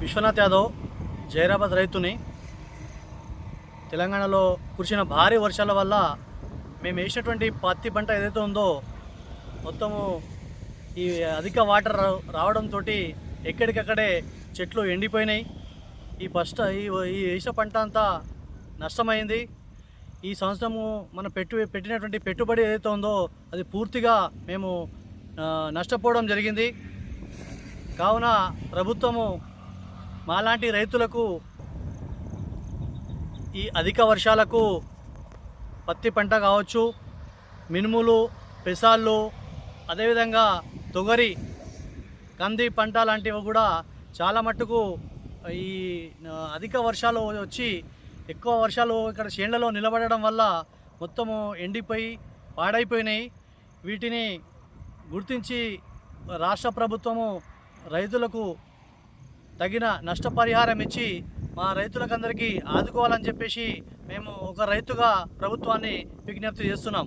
విశ్వనాథ్ యాదవ్ జైరాబాద్ రైతుని తెలంగాణలో కురిసిన భారీ వర్షాల వల్ల మేము వేసినటువంటి పత్తి పంట ఏదైతే ఉందో మొత్తము ఈ అధిక వాటర్ రా- రావడంతో ఎక్కడికక్కడే చెట్లు ఎండిపోయినాయి. ఈ ఫస్ట్ ఈ ఈ వేసిన పంట అంతా నష్టమైంది. ఈ సంవత్సరము మనం పెట్టు పెట్టినటువంటి పెట్టుబడి ఏదైతే ఉందో అది పూర్తిగా మేము నష్టపోవడం జరిగింది. కావున ప్రభుత్వము మాలాంటి రైతులకు ఈ అధిక వర్షాలకు పత్తి పంట కావచ్చు మినుములు పెసాళ్ళు అదేవిధంగా తొగరి కంది పంట లాంటివి కూడా చాలా మట్టుకు ఈ అధిక వర్షాలు వచ్చి ఎక్కువ వర్షాలు ఇక్కడ చేళ్ళలో నిలబడడం వల్ల మొత్తము ఎండిపోయి పాడైపోయినాయి. వీటిని గుర్తించి రాష్ట్ర ప్రభుత్వము రైతులకు తగిన నష్టపరిహారం ఇచ్చి మా రైతులకందరికీ ఆదుకోవాలని చెప్పేసి మేము ఒక రైతుగా ప్రభుత్వాన్ని విజ్ఞప్తి చేస్తున్నాం.